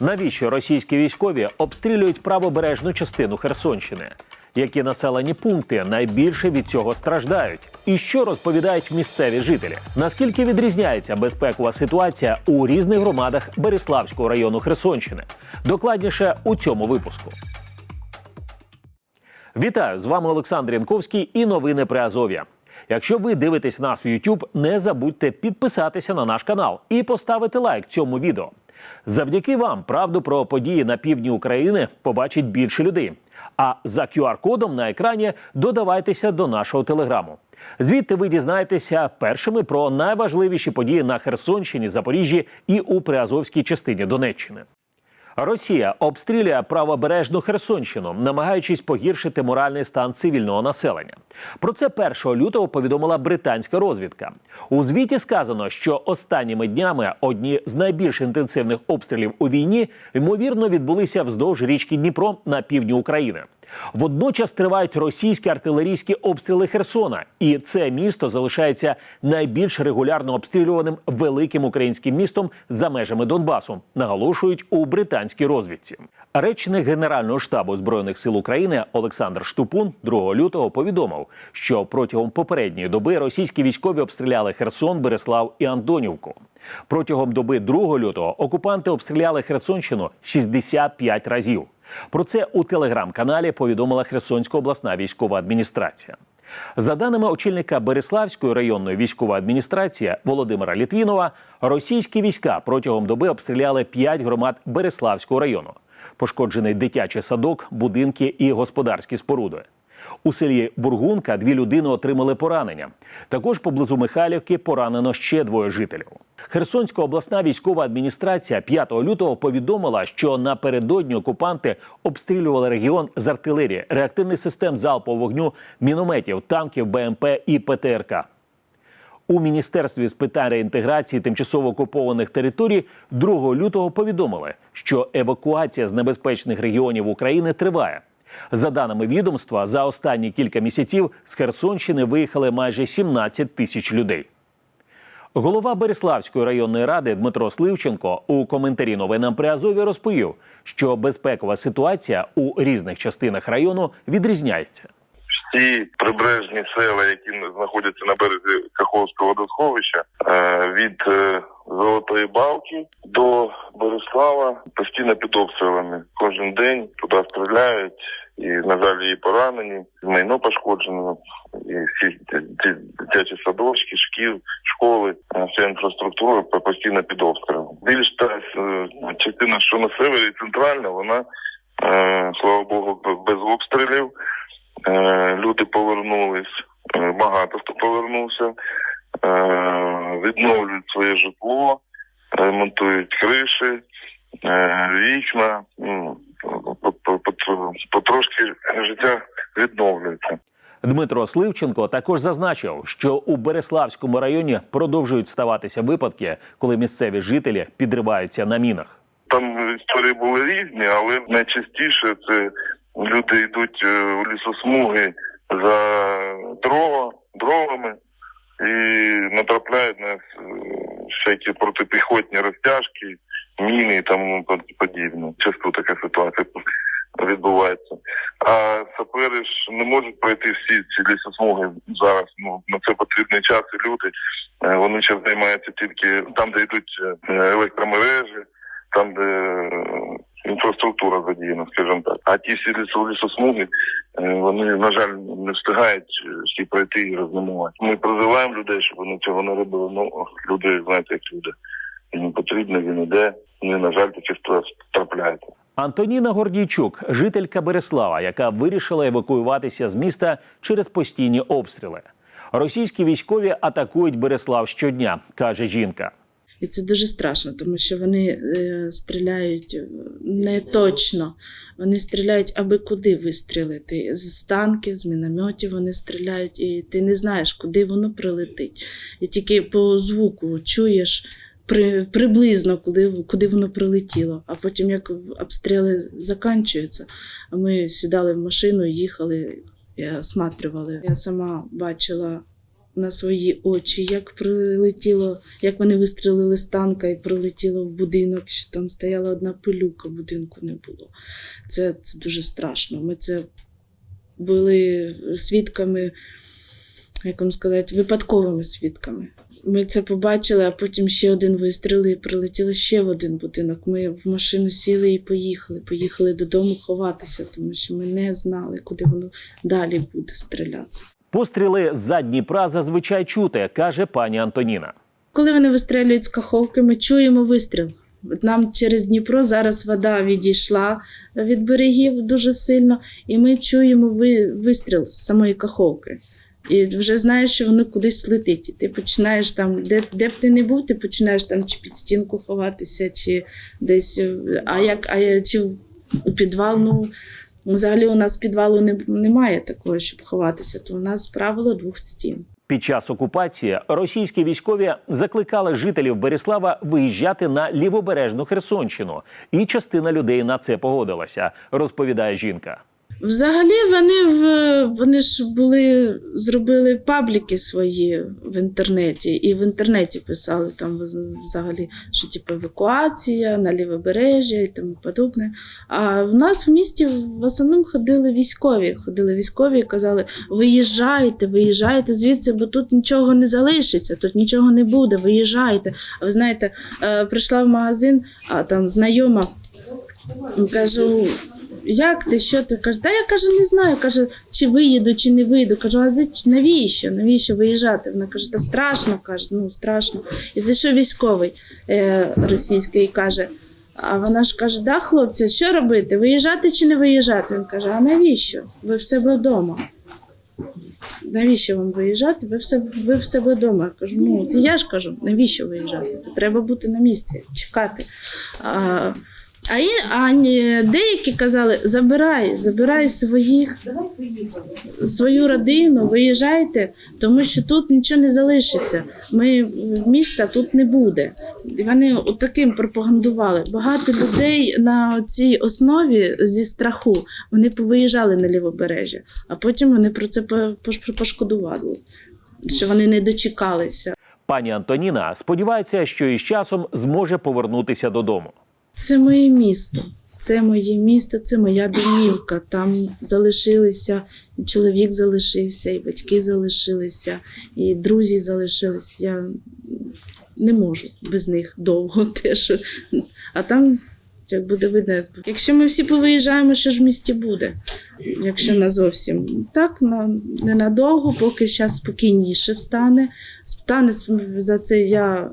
Навіщо російські військові обстрілюють правобережну частину Херсонщини? Які населені пункти найбільше від цього страждають? І що розповідають місцеві жителі? Наскільки відрізняється безпекова ситуація у різних громадах Береславського району Херсонщини? Докладніше у цьому випуску. Вітаю з вами Олександр Янковський і новини при Азов'я. Якщо ви дивитесь нас в YouTube, не забудьте підписатися на наш канал і поставити лайк цьому відео. Завдяки вам правду про події на півдні України побачить більше людей. А за QR-кодом на екрані додавайтеся до нашого телеграму. Звідти ви дізнаєтеся першими про найважливіші події на Херсонщині, Запоріжжі і у Приазовській частині Донеччини. Росія обстрілює правобережну Херсонщину, намагаючись погіршити моральний стан цивільного населення. Про це 1 лютого повідомила британська розвідка. У звіті сказано, що останніми днями одні з найбільш інтенсивних обстрілів у війні ймовірно відбулися вздовж річки Дніпро на півдні України. Водночас тривають російські артилерійські обстріли Херсона, і це місто залишається найбільш регулярно обстрілюваним великим українським містом за межами Донбасу, наголошують у британській розвідці. Речник Генерального штабу збройних сил України Олександр Штупун 2 лютого повідомив, що протягом попередньої доби російські військові обстріляли Херсон, Береслав і Антонівку. Протягом доби 2 лютого окупанти обстріляли Херсонщину 65 разів. Про це у телеграм-каналі повідомила Херсонська обласна військова адміністрація. За даними очільника Береславської районної військової адміністрації Володимира Літвінова, російські війська протягом доби обстріляли 5 громад Береславського району. Пошкоджений дитячий садок, будинки і господарські споруди. У селі Бургунка дві людини отримали поранення. Також поблизу Михайлівки поранено ще двоє жителів. Херсонська обласна військова адміністрація 5 лютого повідомила, що напередодні окупанти обстрілювали регіон з артилерії, реактивних систем залпового вогню, мінометів, танків, БМП і ПТРК. У міністерстві з питань реінтеграції тимчасово окупованих територій 2 лютого повідомили, що евакуація з небезпечних регіонів України триває. За даними відомства, за останні кілька місяців з Херсонщини виїхали майже 17 тисяч людей. Голова Береславської районної ради Дмитро Сливченко у коментарі новинам при Азові розповів, що безпекова ситуація у різних частинах району відрізняється. всі прибережні села, які знаходяться на березі Каховського водосховища, е, від е, Золотої Балки до Борислава постійно під обстрілами. Кожен день туди стріляють, і на жаль, і поранені, майно пошкоджено, і всі дитячі садочки, шкіл, школи, е, вся інфраструктура постійно під обстрілом. Більш та е, частина, що на севері, центральна, вона е, слава Богу, без обстрілів. Люди повернулись, багато хто повернувся, відновлюють своє житло, ремонтують криші, вікна. Життя відновлюється. Дмитро Сливченко також зазначив, що у Береславському районі продовжують ставатися випадки, коли місцеві жителі підриваються на мінах. Там історії були різні, але найчастіше це люди йдуть е, у лісосмуги за дрова, дровами і натрапляють на е, всякі протипіхотні розтяжки, міни і тому подібне. Часто така ситуація відбувається. А сапери ж не можуть пройти всі ці лісосмуги зараз. Ну на це потрібний час і люди. Е, Вони зараз займаються тільки там, де йдуть е, електромережі, там, де е, інфраструктура задіяна, скажімо так. А ті всі лісо- лісосмуги, вони, на жаль, не встигають всі пройти і рознумувати. Ми призиваємо людей, щоб вони цього не робили. Ну, люди, знаєте, як люди. Їм потрібно, він іде. Вони, на жаль, такі стра- трапляються. Антоніна Гордійчук, жителька Береслава, яка вирішила евакуюватися з міста через постійні обстріли. Російські військові атакують Береслав щодня, каже жінка. І це дуже страшно, тому що вони е, стріляють не точно. Вони стріляють аби куди вистрілити. З танків, з мінометів вони стріляють, і ти не знаєш, куди воно прилетить. І тільки по звуку чуєш при, приблизно, куди, куди воно прилетіло. А потім, як обстріли закінчуються, ми сідали в машину, їхали і осматрювали. Я сама бачила на свої очі, як прилетіло, як вони вистрілили з танка і прилетіло в будинок, що там стояла одна пилюка, будинку не було. Це, це дуже страшно. Ми це були свідками, як вам сказати, випадковими свідками. Ми це побачили, а потім ще один вистріл і прилетіло ще в один будинок. Ми в машину сіли і поїхали. Поїхали додому ховатися, тому що ми не знали, куди воно далі буде стрілятися. Постріли з-за Дніпра зазвичай чути, каже пані Антоніна. Коли вони вистрілюють з каховки, ми чуємо вистріл. Нам через Дніпро зараз вода відійшла від берегів дуже сильно, і ми чуємо ви- вистріл з самої каховки. І вже знаєш, що воно кудись летить. І ти починаєш там, де, де б ти не був, ти починаєш там чи під стінку ховатися, чи десь. А як а чи в- підвал, ну взагалі у нас підвалу не, немає такого, щоб ховатися, то у нас правило двох стін. Під час окупації російські військові закликали жителів Береслава виїжджати на лівобережну Херсонщину, і частина людей на це погодилася, розповідає жінка. Взагалі вони в вони ж були зробили пабліки свої в інтернеті, і в інтернеті писали там взагалі, що типу евакуація на лівобережжя і тому подобне. А в нас в місті в основному ходили військові. Ходили військові і казали: виїжджайте, виїжджайте звідси, бо тут нічого не залишиться, тут нічого не буде. Виїжджайте. А ви знаєте, е, прийшла в магазин, а там знайома. Кажу, як ти, що ти? Каже, та я каже, не знаю. Каже, чи виїду, чи не вийду. Кажу, а навіщо? Навіщо виїжджати? Вона каже, та страшно, каже, ну страшно. І зайшов військовий е, російський і каже. А вона ж каже: да, хлопці, що робити? Виїжджати чи не виїжджати? Він каже: А навіщо? Ви в себе вдома. Навіщо вам виїжджати? Ви в себе, ви в себе вдома. Я кажу, ну я ж кажу, навіщо виїжджати? Треба бути на місці, чекати. А, а, і, а деякі казали: забирай, забирай своїх, свою родину, виїжджайте, тому що тут нічого не залишиться. Ми міста тут не буде. І вони таким пропагандували. Багато людей на цій основі зі страху вони повиїжджали на лівобережжя, а потім вони про це по- пошкодували, що вони не дочекалися. Пані Антоніна сподівається, що із часом зможе повернутися додому. Це моє місто. Це моє місто, це моя домівка. Там залишилися, чоловік залишився, і батьки залишилися, і друзі залишилися. Я не можу без них довго теж. А там, як буде видно, якщо ми всі повиїжджаємо, що ж в місті буде? Якщо не зовсім так, на, ненадовго, поки зараз спокійніше стане. Стане за це, я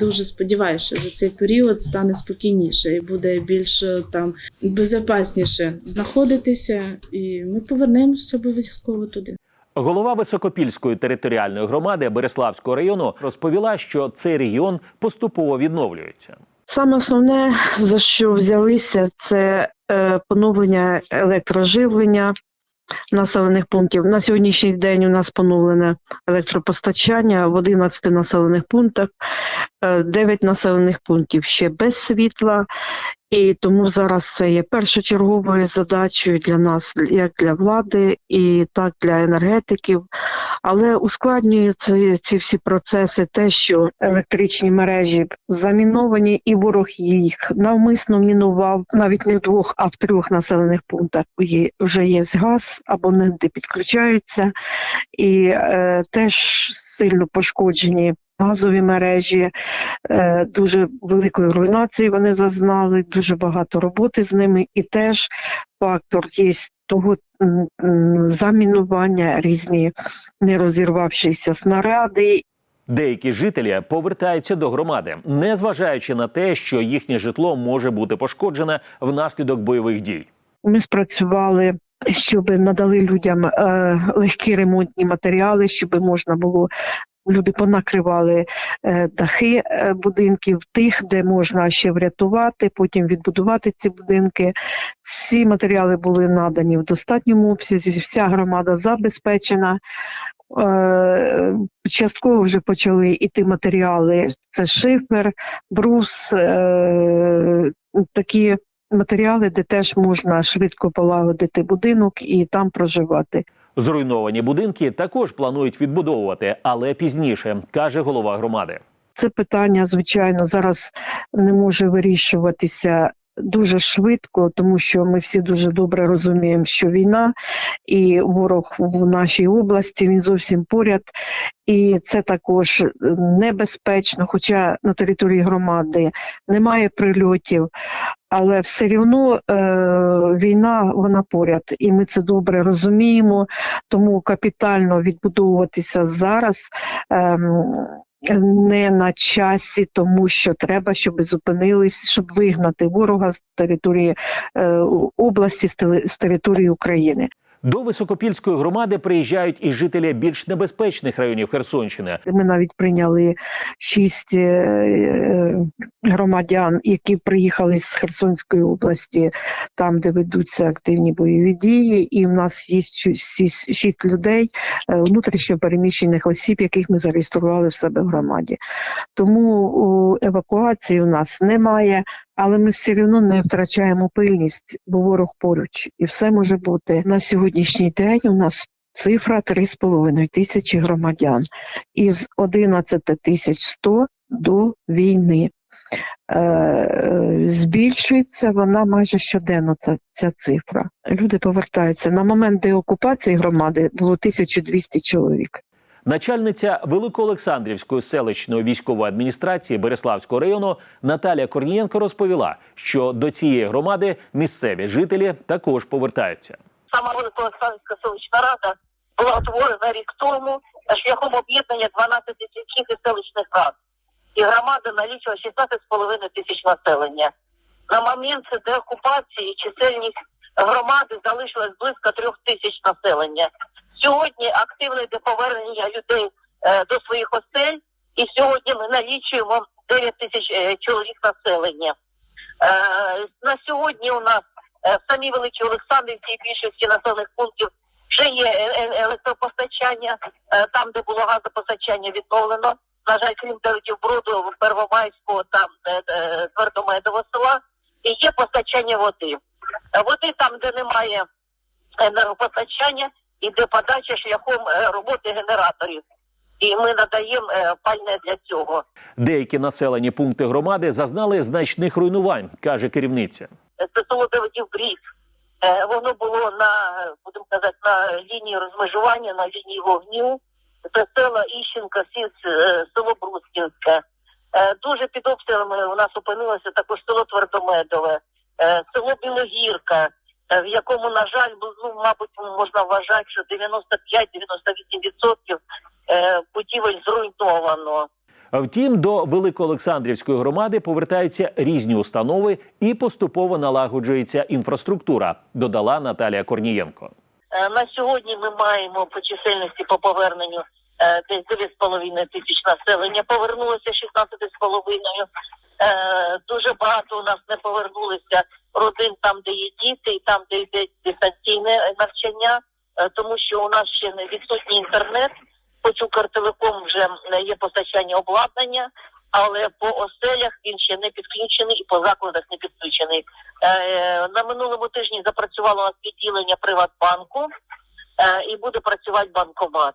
дуже сподіваюся, що за цей період стане спокійніше і буде більш е, там безпечніше знаходитися, і ми повернемося обов'язково туди. Голова Високопільської територіальної громади Береславського району розповіла, що цей регіон поступово відновлюється. Саме основне, за що взялися, це е, поновлення електроживлення населених пунктів. На сьогоднішній день у нас поновлене електропостачання в 11 населених пунктах, е, 9 населених пунктів ще без світла. І тому зараз це є першочерговою задачею для нас, як для влади, і так для енергетиків. Але ускладнює це, ці всі процеси те, що електричні мережі заміновані, і ворог їх навмисно мінував навіть не в двох, а в трьох населених пунктах є, вже є газ, абоненти підключаються, і е, теж сильно пошкоджені. Газові мережі е, дуже великої руйнації вони зазнали, дуже багато роботи з ними, і теж фактор є того замінування, різні не розірвавшися снаряди, Деякі жителі повертаються до громади, незважаючи на те, що їхнє житло може бути пошкоджене внаслідок бойових дій. Ми спрацювали, щоб надали людям е, легкі ремонтні матеріали, щоб можна було. Люди понакривали е, дахи е, будинків тих, де можна ще врятувати, потім відбудувати ці будинки. Ці матеріали були надані в достатньому обсязі. Вся громада забезпечена. Частково вже почали іти матеріали. Це шифер, брус, такі матеріали, де теж можна швидко полагодити будинок і там проживати. Зруйновані будинки також планують відбудовувати, але пізніше, каже голова громади. Це питання, звичайно, зараз не може вирішуватися дуже швидко, тому що ми всі дуже добре розуміємо, що війна і ворог в нашій області він зовсім поряд, і це також небезпечно, хоча на території громади немає прильотів. Але все рівно е, війна вона поряд, і ми це добре розуміємо. Тому капітально відбудовуватися зараз Е, не на часі, тому що треба, щоб зупинились, щоб вигнати ворога з території е, області, з території України. До високопільської громади приїжджають і жителі більш небезпечних районів Херсонщини. Ми навіть прийняли шість е, громадян, які приїхали з Херсонської області, там, де ведуться активні бойові дії. І в нас є шість людей е, внутрішньо переміщених осіб, яких ми зареєстрували в себе в громаді. Тому евакуації у нас немає, але ми все одно не втрачаємо пильність, бо ворог поруч, і все може бути на сьогоднішній день. У нас цифра 3,5 тисячі громадян із 11 тисяч 100 до війни. Е, збільшується вона майже щоденно, ця, ця цифра. Люди повертаються. На момент деокупації громади було 1200 чоловік. Начальниця Великоолександрівської селищної військової адміністрації Береславського району Наталія Корнієнко розповіла, що до цієї громади місцеві жителі також повертаються. Сама Великоолександрівська селищна рада була утворена рік тому шляхом об'єднання 12 сільських і селищних рад. І громада налічувала 16,5 тисяч населення. На момент деокупації чисельність громади залишилась близько трьох тисяч населення. Сьогодні активне йде повернення людей е, до своїх осель, і сьогодні ми налічуємо 9 тисяч е, чоловік населення. Е, на сьогодні у нас в самій Великій Олександрівці і більшості населених пунктів вже є електропостачання, там, де було газопостачання відновлено. На жаль, крім Броду, в Первомайську, там Твердомедового села, і є постачання води. Води там, де немає енергопостачання, іде подача шляхом е, роботи генераторів. І ми надаємо е, пальне для цього. Деякі населені пункти громади зазнали значних руйнувань, каже керівниця. це село Давидів Брід. Е, Воно було на, е, будемо казати, на лінії розмежування, на лінії вогню. Це село Іщенка, е, село Брускінське. Е, Дуже під обстрілами у нас опинилося також село Твердомедове, е, село Білогірка, е, в якому, на жаль, ну, мабуть, можна вважати, що 95-98% е, будівель зруйновано. Втім, до Великоолександрівської громади повертаються різні установи і поступово налагоджується інфраструктура, додала Наталія Корнієнко. Е, На сьогодні ми маємо по чисельності по поверненню е, десь 9,5 тисяч населення. Повернулося 16,5. Е, Дуже багато у нас не повернулися родин там, де є діти, і там, де йде дистанційне навчання, е, тому що у нас ще не відсутній інтернет. Хоч Укртелеком вже є постачання обладнання, але по оселях він ще не підключений і по закладах не підключений. Е, на минулому тижні запрацювало у нас відділення Приватбанку і буде працювати банкомат.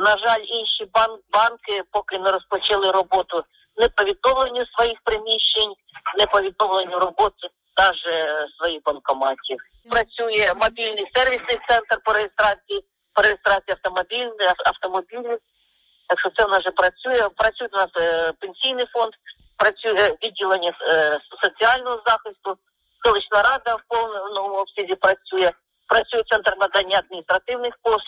На жаль, інші бан- банки поки не розпочали роботу не по відновленню своїх приміщень, не по відновленню роботи навіть своїх банкоматів. Працює мобільний сервісний центр по реєстрації, по реєстрації автомобільних автомобілів. Так що це в нас вже працює. Працює у нас е, пенсійний фонд, працює відділення е, соціального захисту, селищна рада в повному обсязі працює. Працює центр надання адміністративних послуг.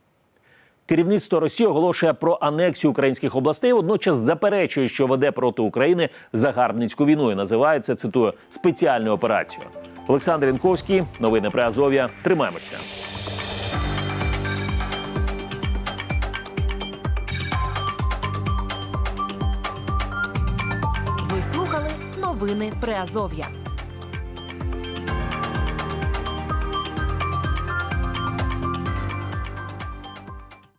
Керівництво Росії оголошує про анексію українських областей, водночас заперечує, що веде проти України загарбницьку війну і називає це, цитую, спеціальною операцією. Олександр Інковський, новини при Азов'я. Тримаємося. Ви слухали новини Приазов'я.